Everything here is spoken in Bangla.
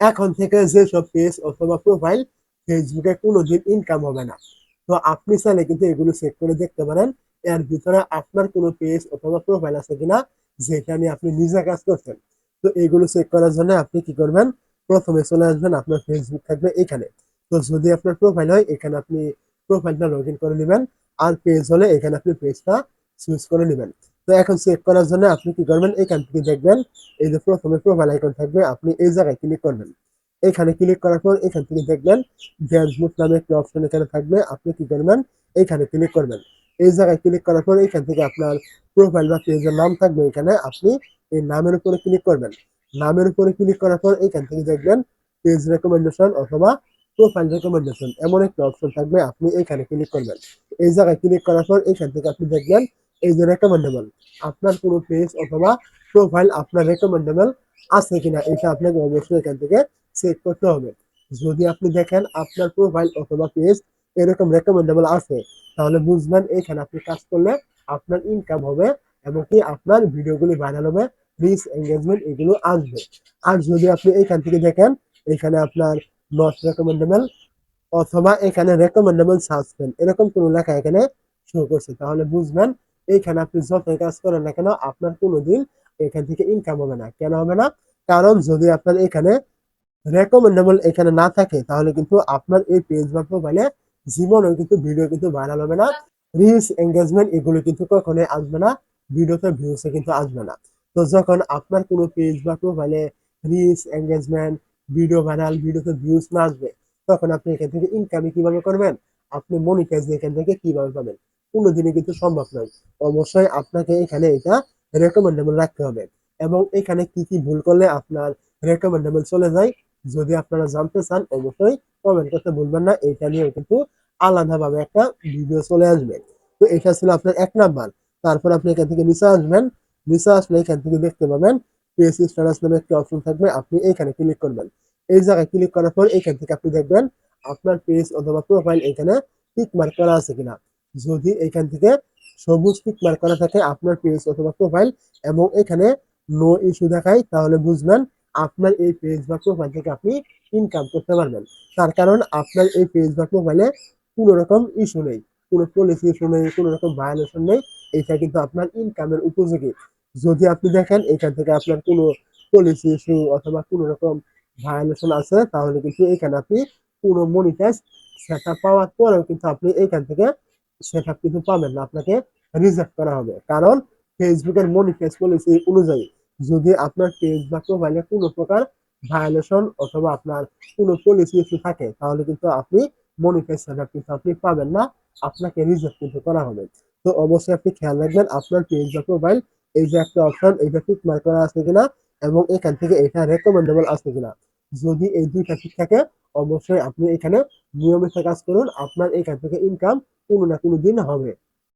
এখন থেকে যেসব পেজ অথবা প্রোফাইল ফেসবুকে কোনোদিন ইনকাম হবে না। তো আপনি চাইলে কিন্তু এগুলো চেক করে দেখতে পারেন। এর ভিতরে আপনার কোনো পেজ অথবা প্রোফাইল আছে কিনা, যেটা নিয়ে আপনি নিজে কাজ করছেন। তো এগুলো চেক করার জন্য আপনি কি করবেন? প্রথমে চলে আসবেন, আপনার ফেসবুক থাকবে এখানে। তো যদি আপনার প্রোফাইল হয়, এখানে আপনি প্রোফাইলটা লগ করে নেবেন। আর পেজ হলে এখানে আপনি পেজটা চুজ করে নেবেন। তো এখন চেক করার জন্য আপনি কি করবেন? এখান থেকে দেখবেন, এই যে প্রথমে প্রোফাইল আইকন থাকবে, আপনি এই জায়গায় ক্লিক করবেন। এখানে ক্লিক করার পর এখান থেকে দেখবেন ড্যাশবোর্ড নামে একটা অপশন এখানে থাকবে, আপনি কি করবেন? এখানে ক্লিক করবেন। এই জায়গায় ক্লিক করার পর এখান থেকে আপনার প্রোফাইল বা পেজের নাম থাকবে এখানে, আপনি এই নামের উপরে ক্লিক করবেন। নামের উপরে ক্লিক করার পর এখান থেকে দেখবেন পেজ রেকমেন্ডেশন অথবা প্রোফাইল রেকমেন্ডেশন এমন একটি অপশন থাকবে, আপনি এখানে ক্লিক করবেন। এই জায়গায় ক্লিক করার পর এখান থেকে আপনি দেখবেন এই যে রেকমেন্ডেবল আপনার কোনো পেজ অথবা প্রোফাইল আপনার রেকমেন্ডেবল আছে কিনা, এটা আপনাকে অবশ্যই এখান থেকে চেক করতে হবে। যদি আপনি দেখেন আপনার প্রোফাইল অথবা পেজ এরকম রেকমেন্ডেবল আছে, তাহলে বুঝবেন এখানে আপনি কাজ করলে আপনার ইনকাম হবে এবং কি আপনার ভিডিওগুলি ভাইরাল হবে রিচ এঙ্গেজমেন্ট এগুলো আসবে। আর যদি আপনি এখান থেকে দেখেন এখানে আপনার নট রেকমেন্ডেবল অথবা এখানে রেকমেন্ডেবল সাসপেন্ড এরকম কোনো লেখা এখানে শো করছে, তাহলে বুঝবেন এইখানে আপনি যতই কাজ করেন না কেন, আপনার কোনোদিন এখান থেকে ইনকাম হবে না। কেন হবে না? কারণ যদি আপনার এখানে রেকমেন্ডেবল এখানে না থাকে, তাহলে কিন্তু আপনার এই পেজ বা প্রোফাইলে জীবনেও কিন্তু ভিডিও কিন্তু ভাইরাল হবে না। রিলস এঙ্গেজমেন্ট এগুলো কিন্তু কখনোই আসবে না। ভিডিওতে ভিউসে কিন্তু আসবে না। তো যখন আপনার কোনো পেজ বা প্রোফাইলে রিলস এঙ্গেজমেন্ট ভিডিও ভাইরাল ভিডিওতে ভিউস না আসবে, তখন আপনি এখান থেকে ইনকামই কীভাবে করবেন? আপনি মনিটাইজ এখান থেকে কীভাবে পাবেন? কোনোদিনই কিন্তু সম্ভব নয়। অবশ্যই আপনাকে এখানে এটা রেকমেন্ডেবল রাখতে হবে। এবং এখানে কি কি ভুল করলে আপনার রেকমেন্ডেবল চলে যায়, যদি আপনারা জানতে চান, অবশ্যই কমেন্ট করতে ভুলবেন না। এটা নিয়েও কিন্তু আলাদাভাবে একটা ভিডিও চলে আসবে। তো এটা ছিল আপনার এক নাম্বার। তারপর আপনি এখান থেকে নিচে আসবেন। নিচে আসলে এখান থেকে দেখতে পাবেন পেজ স্ট্যাটাস নামে একটি অপশন থাকবে। আপনি এখানে ক্লিক করবেন। এই জায়গায় ক্লিক করার পর এখান থেকে আপনি দেখবেন আপনার পেজ অথবা প্রোফাইল এখানে টিক মার্ক করা আছে কিনা। যদি এখান থেকে সবুজ টিক মার্ক করা থাকে আপনার পেজ অথবা প্রোফাইল এবং এখানে নো ইস্যু দেখায়, তাহলে বুঝবেন আপনার এই পেজ বা প্রোফাইল থেকে আপনি ইনকাম করতে পারবেন। তার কারণ আপনার এই পেজ বা প্রোফাইলে কোনো রকম ইস্যু নেই, কোনো পলিসি ইস্যু নেই, কোনো রকম ভায়োলেশন নেই, এটা কিন্তু আপনার ইনকামের উপযোগী। যদি আপনি দেখেন এখান থেকে আপনার কোনো পলিসি ইস্যু অথবা কোনো রকম ভায়োলেশন আছে, তাহলে কিন্তু এখানে আপনি কোনো মনিটাইজ সেটা পাওয়ার পরেও কিন্তু আপনি এখান থেকে সেটা কিন্তু পাবেন না, আপনাকে রিজেক্ট করা হবে। কারণ ফেসবুকের মনিটাইজ পলিসি অনুযায়ী যদি আপনার পেজ বা প্রোফাইলে কোনো প্রকার ভায়োলেশন অথবা আপনার কোনো পলিসি ইস্যু থাকে, তাহলে কিন্তু আপনি মনিটাইজ সেটআপ কিন্তু আপনি পাবেন না, আপনাকে রিজেক্ট কিন্তু করা হবে। তো অবশ্যই আপনি খেয়াল রাখবেন, আপনার পেজ বা প্রোফাইল এই যে একটা অপশন এইটা ঠিক মার্ক করা আছে কিনা এবং এখান থেকে এটা রেকমেন্ডেবল আছে কিনা। যদি এই দুইটা ঠিক থাকে, অবশ্যই আপনি এখানে নিয়মিত কাজ করুন আপনার এখান থেকে ইনকাম কোনো না কোনো দিন হবে।